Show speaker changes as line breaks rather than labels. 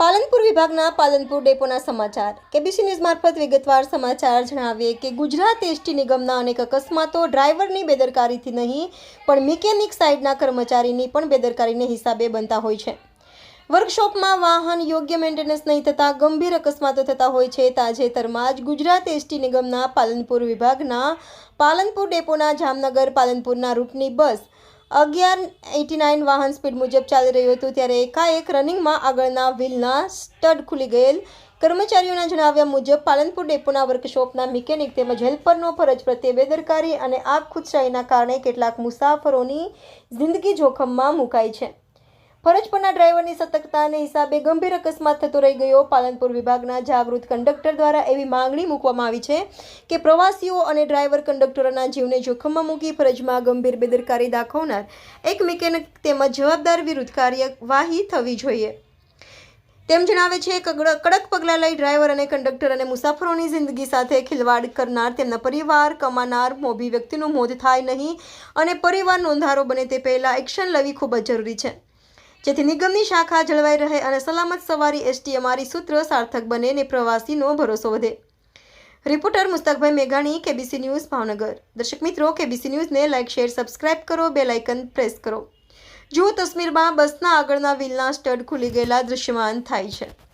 પાલનપુર વિભાગના પાલનપુર ડેપોના સમાચાર. KBC news મારફત વિગતવાર સમાચાર જણાવીએ કે ગુજરાત એસટી નિગમના અનેક અકસ્માતો ડ્રાઈવરની બેદરકારીથી નહીં, પણ મિકેનિક સાઇડના કર્મચારીની પણ બેદરકારીને હિસાબે બનતા હોય છે. વર્કશોપમાં વાહન યોગ્ય મેન્ટેનન્સ નહીં થતાં ગંભીર અકસ્માતો થતા હોય છે. તાજેતરમાં જ ગુજરાત એસટી નિગમના પાલનપુર વિભાગના પાલનપુર ડેપોના જામનગર પાલનપુરના રૂટની બસ અગિયાર એટી નાઇન વાહન સ્પીડ મુજબ ચાલી રહ્યું હતું ત્યારે એકાએક રનિંગમાં આગળના વ્હીલના સ્ટડ ખુલી ગયેલ. કર્મચારીઓના જણાવ્યા મુજબ, પાલનપુર ડેપોના વર્કશોપના મિકેનિક તેમજ હેલ્પરનો ફરજ પ્રત્યે બેદરકારી અને આગ ખુદશાહીના કારણે કેટલાક મુસાફરોની જિંદગી જોખમમાં મુકાઈ છે. ફરજ પરના ડ્રાઈવરની સતર્કતાને હિસાબે ગંભીર અકસ્માત થતો રહી ગયો. પાલનપુર વિભાગના જાગૃત કંડક્ટર દ્વારા એવી માંગણી મૂકવામાં આવી છે કે પ્રવાસીઓ અને ડ્રાઈવર કંડક્ટરોના જીવને જોખમમાં મૂકી ફરજમાં ગંભીર બેદરકારી દાખવનાર એક મિકેનિક તેમજ જવાબદાર વિરુદ્ધ કાર્યવાહી થવી જોઈએ. તેમ જણાવે છે કે કડક પગલાં લઈ ડ્રાઈવર અને કંડક્ટર અને મુસાફરોની જિંદગી સાથે ખિલવાડ કરનાર તેમના પરિવાર કમાનાર મોભી વ્યક્તિનું મોત થાય નહીં અને પરિવાર નોંધારો બને તે પહેલાં એક્શન લેવી ખૂબ જ જરૂરી છે. જેથી નિગમની શાખા જળવાઈ રહે અને સલામત સવારી એસટી અમારી સૂત્ર સાર્થક બને ને પ્રવાસીનો ભરોસો વધે. રિપોર્ટર મુસ્તકભાઈ મેઘાણી, કેબીસી ન્યૂઝ, ભાવનગર. દર્શક મિત્રો, કેબીસી ન્યૂઝને લાઇક, શેર, સબસ્ક્રાઇબ કરો. બે લાઇકન પ્રેસ કરો. જુઓ તસવીરમાં બસના આગળના વ્હીલના સ્ટડ ખુલી ગયેલા દૃશ્યમાન થાય છે.